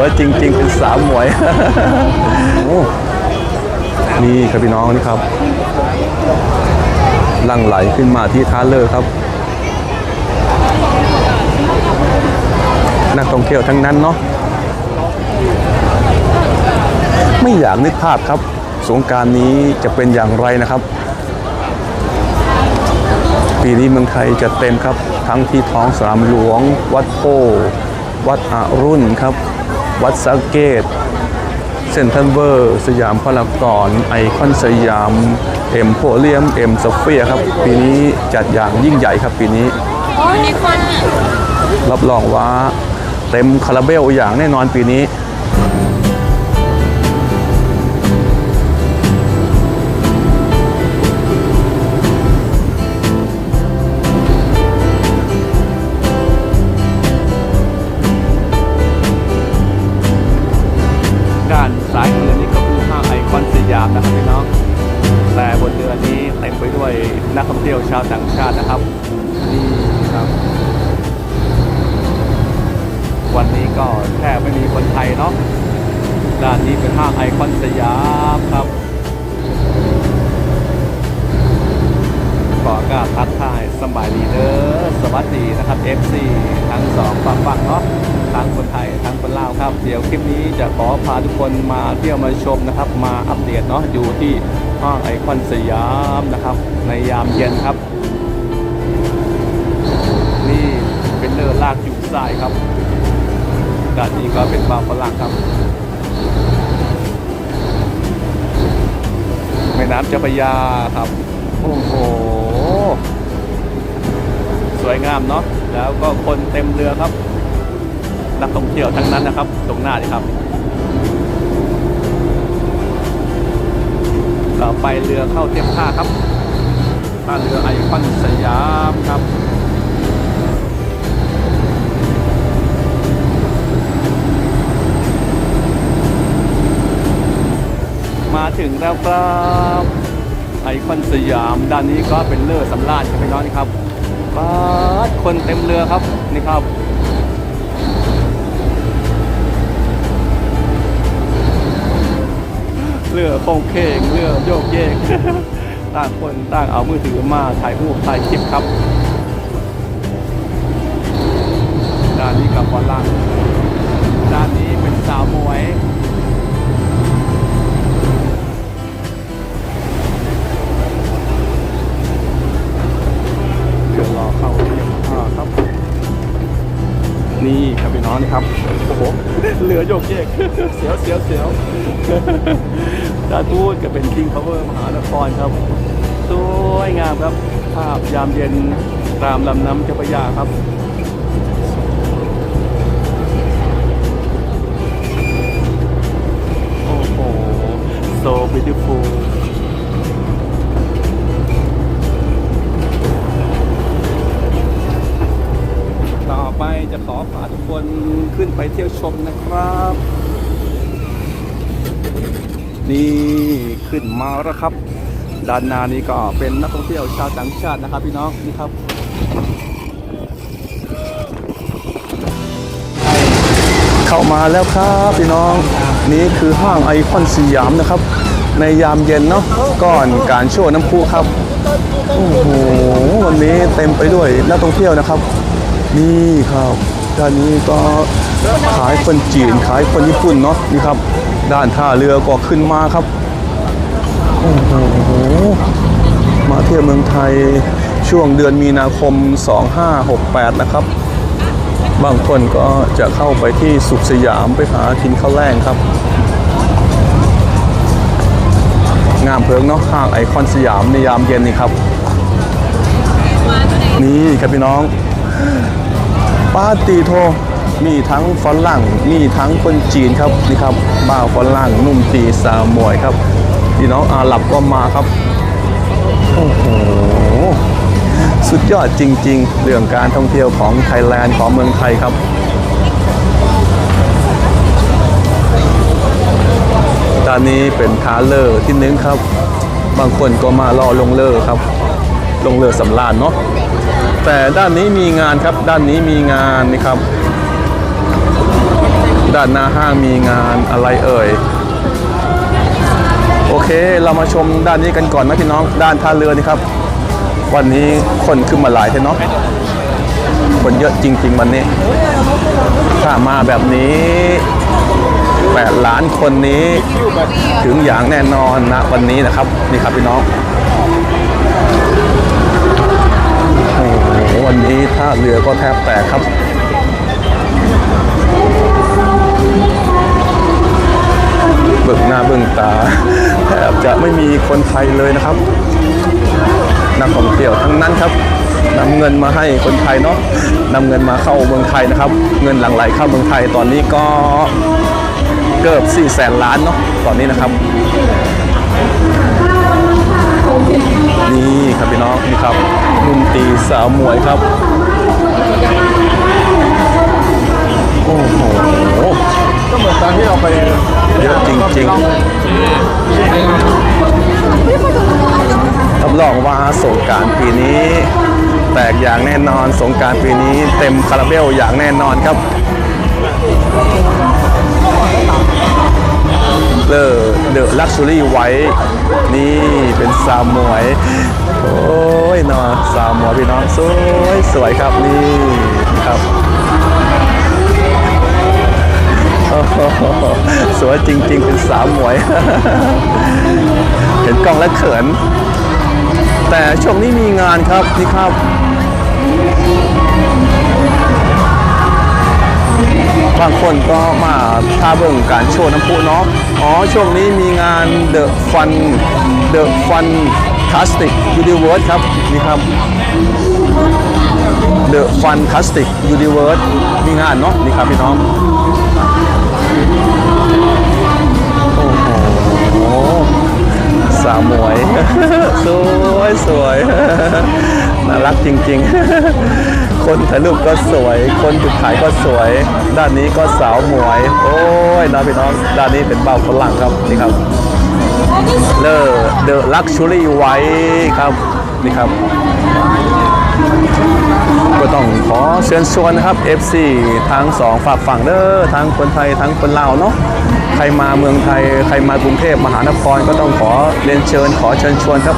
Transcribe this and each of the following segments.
วยจริง ๆ เป็นสาวหมวย นี่ครับพี่น้องนี่ครับลังไหลขึ้นมาที่ท่าเรือครับ นักท่องเที่ยวทั้งนั้นเนาะไม่อยากนึกภาพครับ สงการนี้จะเป็นอย่างไรนะครับ ปีนี้เมืองไทยจะเต็มครับ ทั้งที่ท้องสนามหลวง วัดโพวัดอารุ่นครับ วัดสาเกตเซนทรัลเวอร์ สยามพารากอนไอคอนสยาม เอ็มโพเลียม เอ็มโซเฟียครับ ปีนี้จัดอย่างยิ่งใหญ่ครับปีนี้โอ้ยมีคนอะรับรองว่าเต็มคาราเบลอย่างแน่นอนปีนี้าวต่างชาตินะครับนี่ครับ วันนี้ก็แทบไม่มีคนไทยเนาะด้านนี้เป็นห้างไอคอนสยามครับก็กล้าทักทายสบายดีเด้อสวัสดีนะครับ FC ทั้งสองฝั่งฝั่งเนาะ ทั้งคนไทยทั้งคนลาวครับ เดี๋ยวคลิปนี้จะขอพาทุกคนมาเที่ยวมาชมนะครับ มาอัปเดตเนาะอยู่ที่ห้างไอคอนสยามนะครับ ในยามเย็นครับ นี่เป็นเรือลากอยู่ทรายครับด้านนี้ก็เป็นบางฝรั่งครับแม่น้ำเจ้าพระยาครับโอ้โหสวยงามเนาะแล้วก็คนเต็มเรือครับ นักท่องเที่ยวทั้งนั้นนะครับ ตรงหน้านี่ครับต่อไปเรือเข้าเทียบท่าครับท่าเรือไอคอนสยามครับมาถึงแล้วครับไอคอนสยามด้านนี้ก็เป็นเรือสำราญใช่ไหมน้องนี่ครับบ้าดคนเต็มเรือครับนี่ครับ เรือโป้งเคงเรือโยกเยกต่างคนต่างเอามือถือมาถ่ายรูปถ่ายคลิปครับด้านนี้กับฝรั่งด้านนี้เป็นสาวมวย องนี่ครับ โอ้โหเรือโยกเยกเสียวเสียวเสียวดานทูดก็เป็น King Power มหานครครับ สวยงามครับ ภาพยามเย็นตามลำน้ำเจ้าพระยาครับโอ้โห so beautiful ทุกคนขึ้นไปเที่ยวชมนะครับ นี่ขึ้นมาแล้วครับ ด้านหน้านี้ก็เป็นนักท่องเที่ยวชาวต่างชาตินะครับ พี่น้องนี่ครับเข้ามาแล้วครับพี่น้องนี่คือห้างไอคอนสยามนะครับ ในยามเย็นเนาะก่อนการโชว์น้ำพุครับโอ้โหวันนี้เต็มไปด้วยนักท่องเที่ยวนะครับ นี่ครับ ด้านนี้ก็ขายคนจีนขายคนญี่ปุ่นเนาะนี่ครับ ด้านท่าเรือก็ขึ้นมาครับโอ้โหมาเที่ยวเมืองไทยช่วงเดือนมีนาคม 2568 นะครับ บางคนก็จะเข้าไปที่สุขสยามไปหาทินข้าวแรงครับ งามเพิงเนาะห้างไอคอนสยามในยามเย็นนี่ครับ นี่ครับพี่น้อง ปาตีโทมีทั้งฝรั่งมีทั้งคนจีนครับนี่ครับบ่าวฝรั่งนุ่มตีสาวมวยครับพี่น้องอาหรับก็มาครับโอ้โหสุดยอดจริง ๆ เรื่องการท่องเที่ยวของไทยแลนด์ของเมืองไทยครับด้านนี้เป็นทาเลอร์ที่นึงครับ บางคนก็มารอลงเลอร์ครับ ลงเรือสำราญเนาะ แต่ด้านนี้มีงานครับ ด้านนี้มีงานนี่ครับ ด้านหน้าห้างมีงานอะไรเอ่ย โอเค เรามาชมด้านนี้กันก่อนนะพี่น้อง ด้านท่าเรือนี่ครับ วันนี้คนขึ้นมาหลายเทเนาะ คนเยอะจริง ๆ วันนี้ ถ้ามาแบบนี้ 8 ล้านคนนี้ ถึงอย่างแน่นอนนะวันนี้นะครับ นี่ครับพี่น้อง วันนี้ท่าเรือก็แทบแตกครับเบิกหน้าเบิกตาแทบจะไม่มีคนไทยเลยนะครับ นักท่องเที่ยวทั้งนั้นครับนำเงินมาให้คนไทยเนาะนำเงินมาเข้าเมืองไทยนะครับ เงินหลั่งไหลเข้าเมืองไทยตอนนี้ก็เกือบ4แสนล้านเนาะตอนนี้นะครับ นี่ครับพี่น้องนี่ครับนุ่มตีสาวมวยครับโอ้โหก็เหมือนตอนที่เราไปเยอะจริงๆรับรองว่าสงการปีนี้ แตกอย่างแน่นอนสงการปีนี้เต็มคาราเบลอย่างแน่นอนครับ ลักชัวรี่ไว้ นี่เป็นสาวมวย โอ้ยนอะสาวมวยพี่น้องสวยสวยครับนี่ครับสวยจริง ๆ เป็นสาวมวย เห็นกล้องแล้วเขิน แต่ช่วงนี้มีงานครับนี่ครับบางคนก็มา ท่าเบิ่งการโชว์น้ำพุเนาะอ๋อช่วงนี้มีงาน The Fun The Fun Tastic Universe ครับนี่ครับ The Fantastic Universe มีงานเนาะนี่ครับพี่น้องโอ้โหสาวมวย สวยสวยน่ารักจริง ๆ คนถ่ายรูปก็สวย คนจุดขายก็สวย ด้านนี้ก็สาวหมวย โอ้ยน้องพี่น้อง ด้านนี้เป็นเบาฝรั่งครับนี่ครับเลอเดอะลักชัวรี่ไว้ครับนี่ครับ ก็ต้องขอเชิญชวนนะครับ FC ทั้งสองฝากฝั่งเด้อทั้งคนไทยทั้งคนลาวเนาะใครมาเมืองไทย ใครมากรุงเทพมหานครก็ต้องขอเรียนเชิญขอเชิญชวนครับ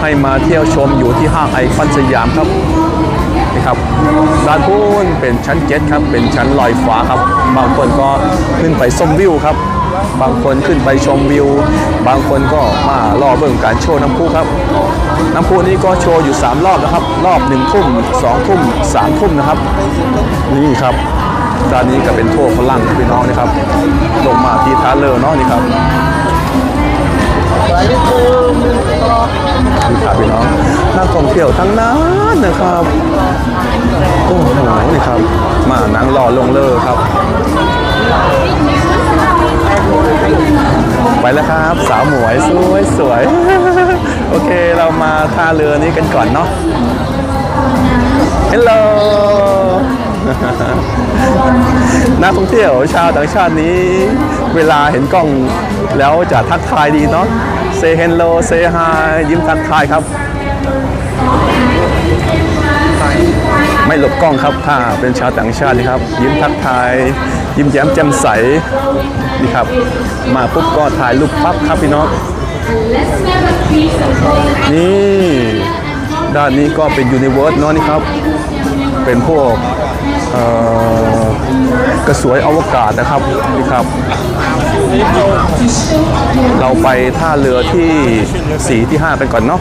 ให้มาเที่ยวชมอยู่ที่ห้างไอคอนสยามครับ นี่ครับด้านพูนเป็นชั้นเจ็ดครับเป็นชั้นลอยฟ้าครับ บางคนก็ขึ้นไปชมวิวครับ บางคนขึ้นไปชมวิว บางคนก็มารอเบิ่งการโชว์น้ำพุครับ น้ำพุนี้ก็โชว์อยู่ 3 รอบนะครับ รอบ1ทุ่ม2ทุ่ม3ทุ่มนะครับ นี่ครับด้านนี้ก็เป็นทั่วฝรั่งพี่น้องนะครับ ลงมาที่ทาเรือเนาะนี่ครับ ครับพี่น้องนักท่องเที่ยวทั้งนั้นนะครับโอ้โหนี่ครับ มานังรอลงเลอครับ ไปแล้วครับ สาวหมวยสวยสวยโอเคเรามาท่าเรือนี้กันก่อนเนาะฮัลโหลนักท่องเที่ยวชาวต่างชาตินี้ เวลาเห็นกล้องแล้วจะทักทายดีเนาะ say hello say hi ยิ้มทักทายครับ ไม่หลบกล้องครับถ้าเป็นชาวต่างชาตินี่ครับ ยิ้มทักทาย ยิ้มแย้มแจ่มใสนี่ครับ มาปุ๊บก็ถ่ายรูปปั๊บครับพี่น้องนี่ด้านนี้ก็เป็นยูนิเวิร์สเนาะนี่ครับ เป็นพวกกระสวยอวกาศนะครับนี่ครับ เราไปท่าเรือที่สีที่ 5 ไปก่อนเนาะ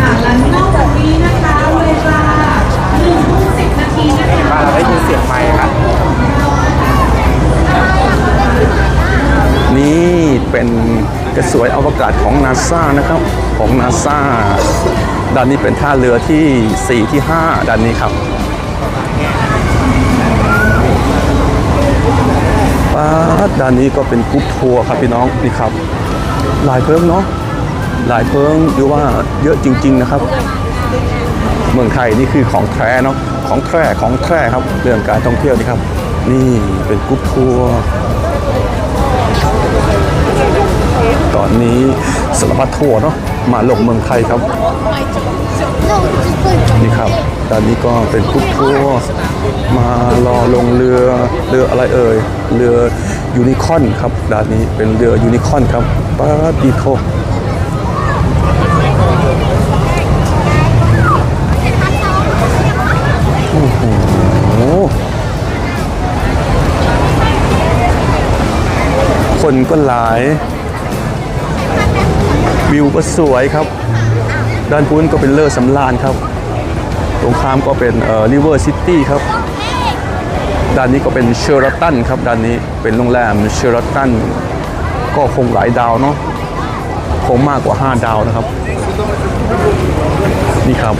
ค่ะและนอกจากนี้นะคะเวลาหนึ่งทุ่มสิบนาทีนะคะเราได้ยินเสียงไมค์ครับ นี่เป็นกระสวยอวกาศของนาซานะครับ ของนาซาด้านนี้เป็นท่าเรือที่ 4 ที่ 5 ด้านนี้ครับ ดด้านนี้ก็เป็นกรุ๊ปทัวร์ครับพี่น้องนี่ครับ หลายเพิงเนาะหลายเพิงดูว่าเยอะจริง ๆนะครับ เมืองไทยนี่คือของแท้เนาะของแท้ของแท้ครับเรื่องการท่องเที่ยวนี่ครับ นี่เป็นกรุ๊ปทัวร์ตอนนี้สารพัดทั่วเนาะมาลงเมืองไทยครับ นี่ครับด้านนี้ก็เป็นกรุ๊ปทัวร์มารอลงเรือเรืออะไรเอ่ย เรือยูนิคอนครับด้านนี้เป็นเรือยูนิคอนครับป้าดีโทโอ้โหคนก็หลาย วิวก็สวยครับ ด้านพุ้นก็เป็นเลอร์สำราญครับ ตรงข้ามก็เป็นริเวอร์ซิตี้ครับ ด้านนี้ก็เป็นเชอร์ตันครับ ด้านนี้เป็นโรงแรมเชอร์ตันก็คงหลายดาวเนาะ คงมากกว่า 5 ดาวนะครับ นี่ครับ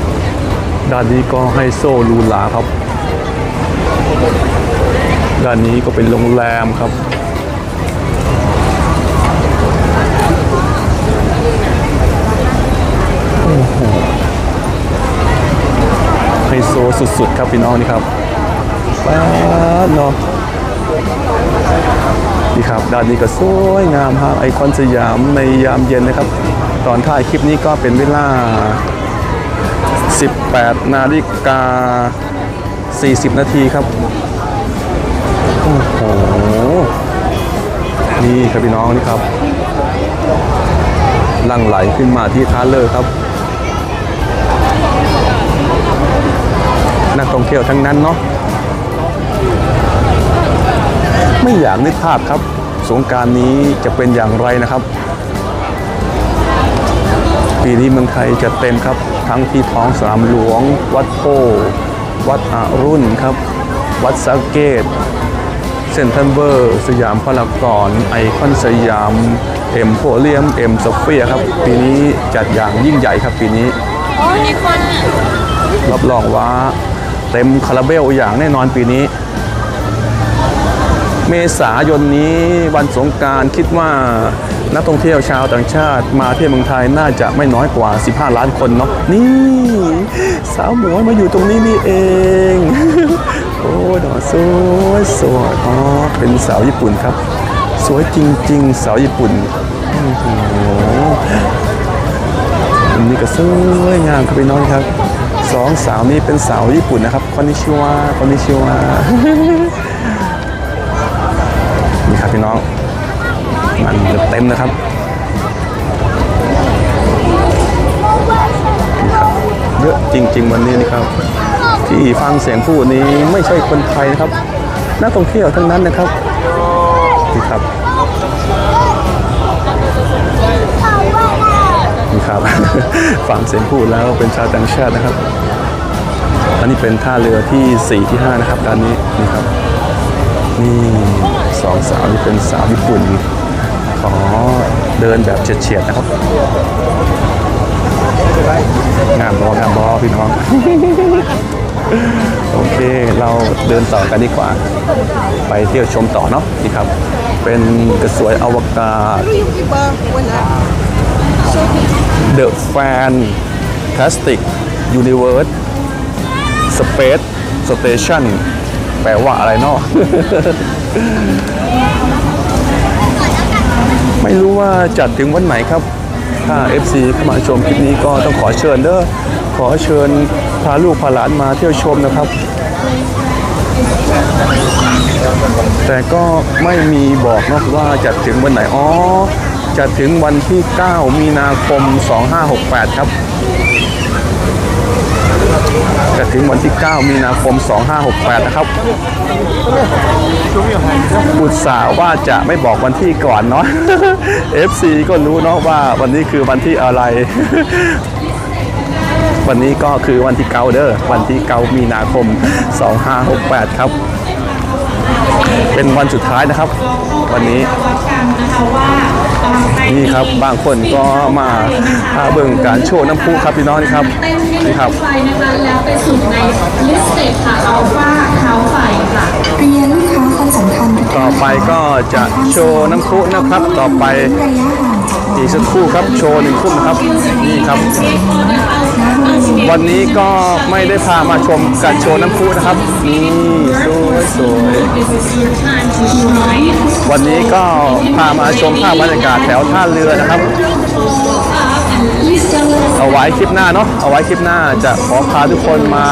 ด้านนี้ก็ไฮโซลูลาครับ ด้านนี้ก็เป็นโรงแรมครับ โซสุดๆ ครับพี่น้องนี่ครับป้าดเนาะนี่ครับด้านนี้ก็สวยงามฮะไอคอนสยามในยามเย็นนะครับ ตอนถ่ายคลิปนี้ก็เป็นเวลา 18 นาฬิกา 40 นาทีครับ โอ้โห นี่ครับพี่น้องนี่ครับ ลังไหลขึ้นมาที่ท่าเลอครับ นักท่องเที่ยวทั้งนั้นเนาะไม่อยากนึกภาพครับ สงกรารนี้จะเป็นอย่างไรนะครับ ปีนี้เมืองไทยจะเต็มครับ ทั้งที่ท้องสนามหลวง วัดโพวัดอารุ่นครับ วัดสาเกตเซนทรัลเบอร์สยามพารากอนไอคอนสยาม เอ็มโพเลียม เอ็มโซเฟียครับ ปีนี้จัดอย่างยิ่งใหญ่ครับปีนี้รับรองว่า เต็มคาราเบลอย่างแน่นอนปีนี้ เมษายนนี้วันสงการคิดว่านักท่องเที่ยวชาวต่างชาติมาเที่ยวเมืองไทยน่าจะไม่น้อยกว่า 15 ล้านคนเนาะนี่ สาวหมวยมาอยู่ตรงนี้นี่เอง โอ้ดอกสวยสวยอ๋อเป็นสาวญี่ปุ่นครับ สวยจริง ๆ สาวญี่ปุ่นโอ้โหอันนี้ก็สวยงามครับพี่น้องครับ สองสาวนี้เป็นสาวญี่ปุ่นนะครับคอนนิชิวะคอนนิชิวะนี่ครับพี่น้อง มันเต็มนะครับมีครับเยอะจริง ๆ วันนี้นี่ครับ ที่ฟังเสียงพูดนี้ไม่ใช่คนไทยนะครับนักท่องเที่ยวทั้งนั้นนะครับนี่ครับ ครับ ฟังเสียงพูดแล้วเป็นชาวต่างชาตินะครับ อันนี้เป็นท่าเรือที่ 4 ที่ 5 นะครับด้านนี้นี่ครับ นี่สองสาวนี่เป็นสาวญี่ปุ่นขอเดินแบบเฉียดๆนะครับงามบองามบอพี่น้อง โอเคเราเดินต่อกันดีกว่า ไปเที่ยวชมต่อเนาะนี่ครับ เป็นกระสวยอวกาศ The Fantastic Universe Space Station แปลว่าอะไรเนาะไม่รู้ว่าจัดถึงวันไหนครับ ถ้า FC เข้ามาชมคลิปนี้ก็ต้องขอเชิญเด้อ ขอเชิญพาลูกพาหลานมาเที่ยวชมนะครับ แต่ก็ไม่มีบอกเนาะว่าจัดถึงวันไหน อ๋อ จัดถึงวันที่ 9 มีนาคม 2568 ครับ จะถึงวันที่ 9 มีนาคม 2568 นะครับอุตส่าห์ว่าจะไม่บอกวันที่ก่อนเนาะ FC ก็รู้เนาะว่าวันนี้คือวันที่อะไร วันนี้ก็คือวันที่เกาเด้อ วันที่ 9 มีนาคม 2568 ครับเป็นวันสุดท้ายนะครับ วันนี้ นี่ครับบางคนก็มาหาเบิ่งการโชว์น้ำพุครับพี่น้องนี่ครับเต้นให้นี่ครับไฟนะคะแล้วไปสู่ในลิสเต็ค่ะอัลฟาเขาไฟค่ะเรียนลูกค้าคนสำคัญทุกต่ท่าอนไปก็จะโชว์น้ำพุนะครับ ต่อไประยะห่างจากอีกสักครู่ครับโชว์หนึ่งทุ่มนะครับนี่ครับ วันนี้ก็ไม่ได้พามาชมการโชว์น้ำพุนะครับนี่สวยสวยวันนี้ก็พามาชมภาพบรรยากาศแถวท่าเรือนะครับ เอาไว้คลิปหน้าเนาะเอาไว้คลิปหน้าจะขอพาทุกคนมา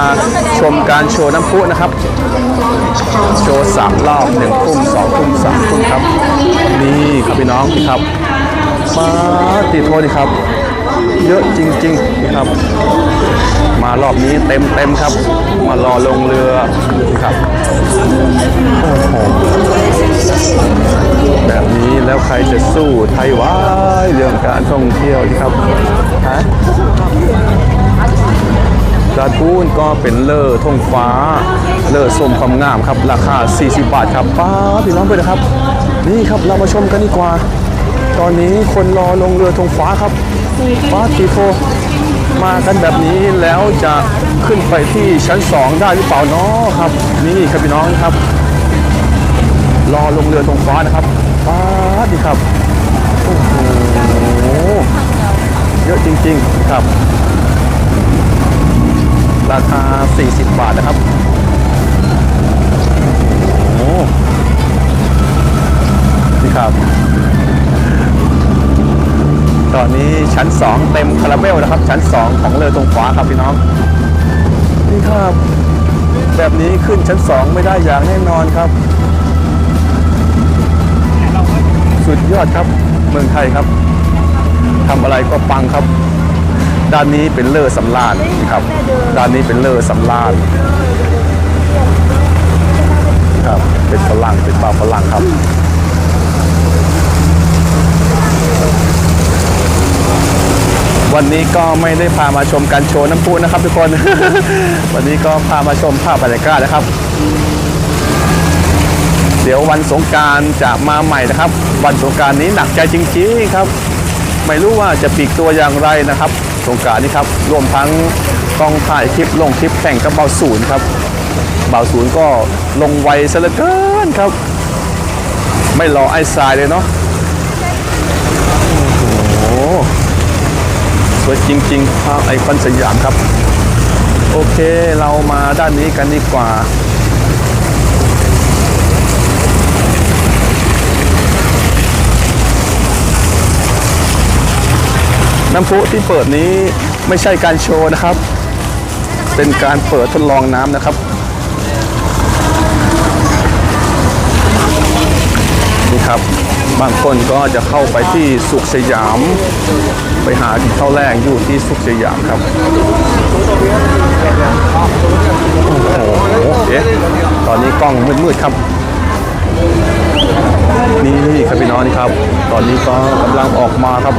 ชมการโชว์น้ำพุนะครับ โชว์สามรอบหนึ่งทุ่มสองทุ่มสามทุ่มครับ นี่ครับพี่น้องนี่ครับมาติดโทษนี่ครับ เยอะจริงๆนี่ครับ มารอบนี้เต็มเต็มๆครับ มารอลงเรือนี่ครับโอ้โหแบบนี้แล้วใครจะสู้ไทยวายเรื่องการท่องเที่ยวนี่ครับฮะกระทูนก็เป็นเลอทงฟ้า เลอสมความงามครับ ราคา 40 บาทครับป้าพี่น้องไปนะครับ นี่ครับเรามาชมกันดีกว่า ตอนนี้คนรอลงเรือธงฟ้าครับ ป้าทีโฟมากันแบบนี้แล้วจะขึ้นไปที่ชั้น 2 ได้หรือเปล่าเนาะครับ นี่ครับพี่น้องครับ รอลงเรือธงฟ้านะครับป้าดีครับโอ้โหเยอะจริงๆครับ ราคา 40 บาทนะครับโอ้โหนี่ครับ ตอนนี้ชั้น 2 เต็มคาราเบลนะครับ ชั้น 2 ของเรือตรงฟ้าครับพี่น้อง นี่ครับแบบนี้ขึ้นชั้น 2 ไม่ได้อย่างแน่นอนครับ สุดยอดครับเมืองไทยครับทำอะไรก็ปังครับ ด้านนี้เป็นเลอสำราญนะครับ ด้านนี้เป็นเลอสำราญครับ เป็นฝรั่งเป็นปลาฝรั่งครับ วันนี้ก็ไม่ได้พามาชมการโชว์น้ำพุนะครับทุกคน วันนี้ก็พามาชมภาพบรรยากาศนะครับ เดี๋ยววันสงการจะมาใหม่นะครับ วันสงการนี้หนักใจจริงๆครับ ไม่รู้ว่าจะปีกตัวอย่างไรนะครับ สงการนี้ครับรวมทั้งต้องถ่ายคลิปลงคลิปแข่งกับเบาศูนย์ครับเบาศูนย์ก็ลงไวซะเหลือเกินครับ ไม่รอไอ้ทรายเลยเนาะโอ้ วยจริงๆภาพไอคอนสยามครับ โอเคเรามาด้านนี้กันดีกว่าน้ำพุที่เปิดนี้ไม่ใช่การโชว์นะครับ เป็นการเปิดทดลองน้ำนะครับ นี่ครับ บางคนก็จะเข้าไปที่สุขสยาม ไปหาที่เข้าแรกอยู่ที่สุขสยามครับ โอ้โหเอ๊ะตอนนี้กล้องมืดๆครับ นี่ครับพี่น้องนี่ครับ ตอนนี้ก็กำลังออกมาครับ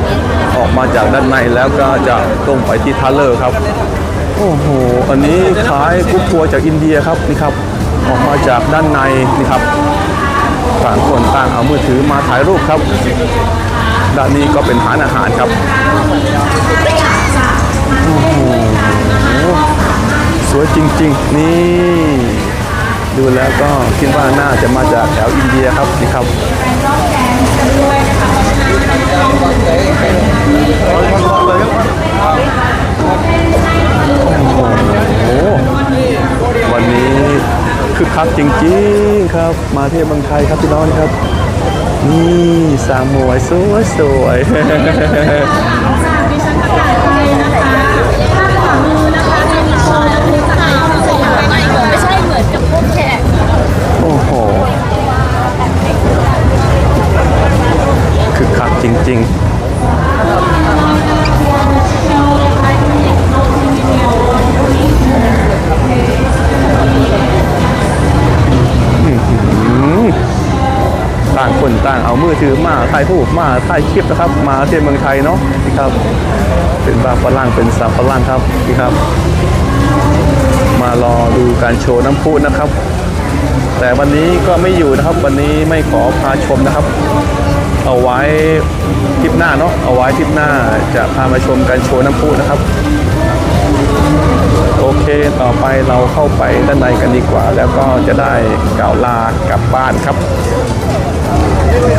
ออกมาจากด้านในแล้วก็จะตรงไปที่ท่าเลอร์ครับ โอ้โห อันนี้ขายกุ๊กทัวร์จากอินเดียครับนี่ครับ ออกมาจากด้านในนี่ครับางคนต่างเอามือถือมาถ่ายรูปครับ ด้านนี้ก็เป็นร้านอาหารครับโอ้โหสวยจริง ๆ นี่ ดูแล้วก็คิดว่าน่าจะมาจากแถวอินเดียครับนี่ครับโอ้โหวันนี้ คึกคักจริงๆครับ มาเที่ยวเมืองไทยครับพี่น้องครับ นี่สามมวยสวยสวยๆดิฉันประกาศไป ต่างเอามือถือมาถ่ายรูปมาถ่ายคลิปนะครับ มาเที่ยวเมืองไทยเนาะนี่ครับ เป็นบาฝรั่งเป็นสาวฝรั่งครับนี่ครับ มารอดูการโชว์น้ำพุนะครับ แต่วันนี้ก็ไม่อยู่นะครับ วันนี้ไม่ขอพาชมนะครับ เอาไว้ทริปหน้าเนาะเอาไว้ทริปหน้าจะพามาชมการโชว์น้ำพุนะครับโอเค ต่อไปเราเข้าไปด้านในกันดีกว่า แล้วก็จะได้กล่าวลากลับบ้านครับ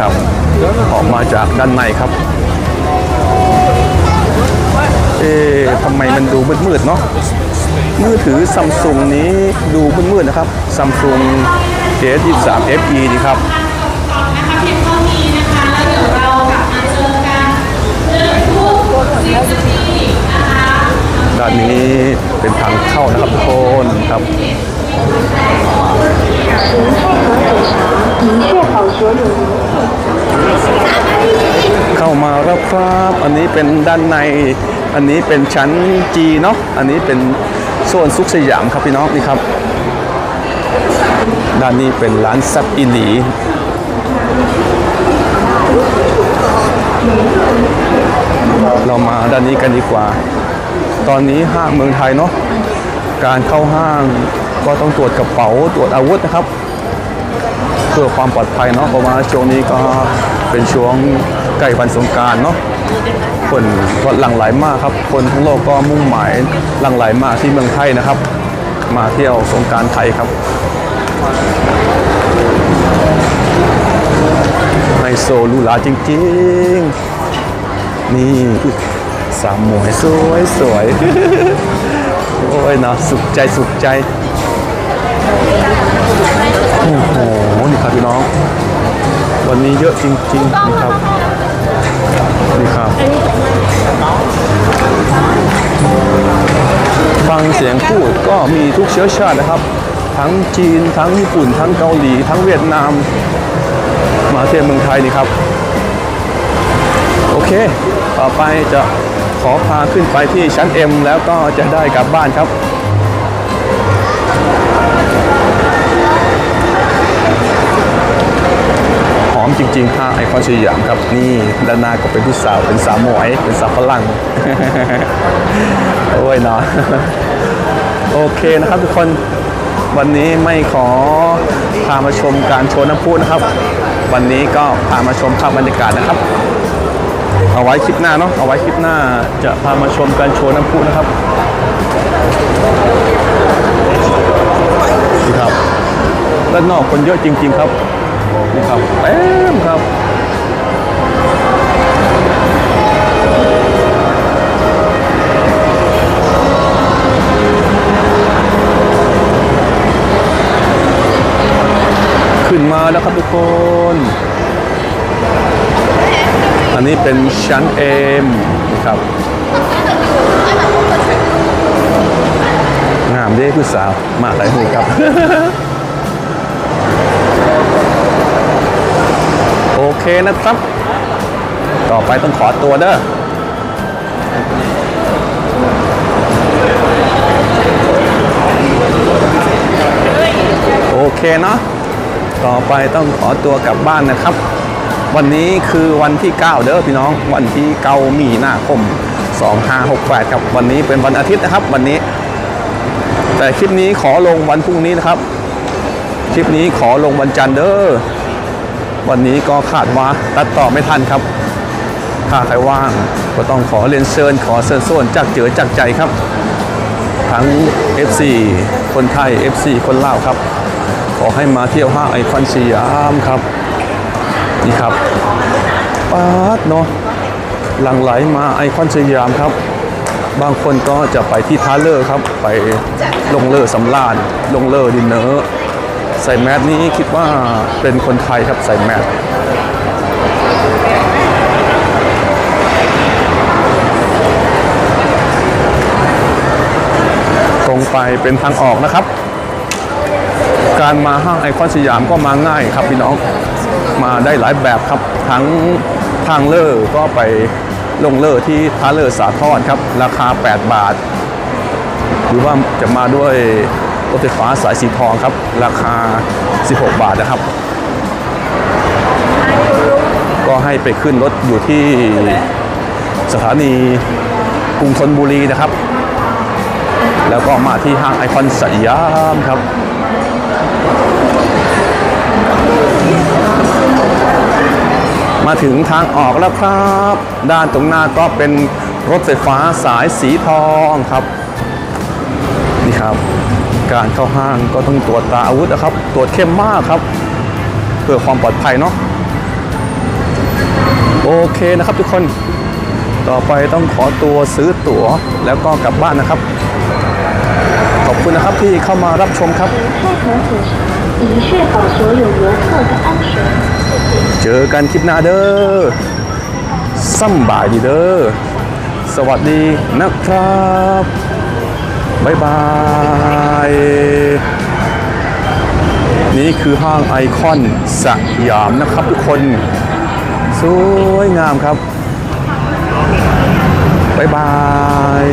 ครับ ออกมาจากด้านในครับ เอ๊ะทำไมมันดูมืดๆเนาะ มือถือซัมซุงนี้ดูมืดๆนะครับซัมซุง S23 FE ดีครับเพียงเท่านี้นะคะแล้วเดี๋ยวเรากลับมาเจอกันเรื่องทุกสิ่งทด้านนี้เป็นทางเข้านะครับทุกคนครับ เข้ามาแล้วครับ อันนี้เป็นด้านใน อันนี้เป็นชั้นจีเนาะ อันนี้เป็นโซนซุกสยามครับพี่น้องนี่ครับ ด้านนี้เป็นร้านซับอิหลีเรามาด้านนี้กันดีกว่า ตอนนี้ห้างเมืองไทยเนาะ การเข้าห้างก็ต้องตรวจกระเป๋าตรวจอาวุธนะครับ เพื่อความปลอดภัยเนาะเพราะว่าช่วงนี้ก็เป็นช่วงใกล้วันสงการเนาะคนก็หลั่งไหลมากครับ คนทั้งโลกก็มุ่งหมายหลั่งไหลมากที่เมืองไทยนะครับ มาเที่ยวสงการไทยครับ ไฮโซลูลาจริงๆ นี่สามหมวยสวยสวยโอ้ยเนาะสุขใจสุขใจ โอ้โห นี่ครับ พี่น้อง วันนี้เยอะจริงๆนี่ครับนี่ครับ ฟังเสียงพูดก็มีทุกเชื้อชาตินะครับ ทั้งจีน ทั้งญี่ปุ่น ทั้งเกาหลี ทั้งเวียดนาม มาเที่ยวเมืองไทยนี่ครับ โอเค ต่อไปจะขอพาขึ้นไปที่ชั้น M แล้วก็จะได้กลับบ้านครับ อมจริงๆค่ะไอคอนสยามครับนี่ด้านหน้าก็เป็นผู้สาวเป็นสาวหมวยเป็นสาวฝรั่งโอ้ยเนาะโอเคนะครับทุกคนวันนี้ไม่ขอพามาชมการโชว์น้ำพุนะครับ วันนี้ก็พามาชมภาพบรรยากาศนะครับ เอาไว้คลิปหน้าเนาะเอาไว้คลิปหน้าจะพามาชมการโชว์น้ำพุนะครับนี่ครับด้านนอกคนเยอะจริง ๆ ครับ ครับเต็มครับขึ้นมาแล้วครับทุกคน อันนี้เป็นชั้นเอมนะครับ งามเด้ผู้สาว มาหลายหูครับ เคนะครับ ต่อไปต้องขอตัวเด้อโอเคเนาะต่อไปต้องขอตัวกลับบ้านนะครับ วันนี้คือวันที่ 9 เด้อพี่น้องวันที่เกามีนาคม 2568 ครับวันนี้เป็นวันอาทิตย์นะครับ วันนี้ แต่คลิปนี้ขอลงวันพรุ่งนี้นะครับ คลิปนี้ขอลงวันจันทร์เด้อ วันนี้ก็ขาดว่าตัดต่อไม่ทันครับ ถ้าใครว่างก็ต้องขอเรียนเชิญขอเชิญส่วนจากเจอจากใจครับ ทั้ง FC คนไทย FC คนลาวครับ ขอให้มาเที่ยวห้างไอคอนสยามครับ นี่ครับปาดเนาะหลังไหลมาไอคอนสยามครับ บางคนก็จะไปที่ท่าเลอร์ครับ ไปลงเลอร์สำราญลงเลอร์ดินเนอร์ ใส่แมสนี้คิดว่าเป็นคนไทยครับใส่แมสตรงไปเป็นทางออกนะครับ การมาห้างไอคอนสยามก็มาง่ายครับพี่น้องมาได้หลายแบบครับทั้งทางเลอร์ก็ไปลงเลอร์ที่ท่าเลอร์สาทรครับ ราคา 8 บาท หรือว่าจะมาด้วย รถไฟฟ้าสายสีทองครับ ราคา 16 บาทนะครับ ก็ให้ไปขึ้นรถอยู่ที่สถานีกรุงธนบุรีนะครับ แล้วก็มาที่ห้างไอคอนสยามครับมาถึงทางออกแล้วครับ ด้านตรงหน้าก็เป็นรถไฟฟ้าสายสีทองครับ่ครับ การเข้าห้างก็ต้องตรวจตาอาวุธนะครับ ตรวจเข้มมากครับ เพื่อความปลอดภัยเนาะโอเคนะครับทุกคนต่อไปต้องขอตัวซื้อตั๋วแล้วก็กลับบ้านนะครับ ขอบคุณนะครับที่เข้ามารับชมครับ เจอกันคลิปหน้าเด้อสัมบายดีเด้อสวัสดีนะครับ บายบาย นี่คือห้างไอคอนสยามนะครับทุกคน สวยงามครับบายบาย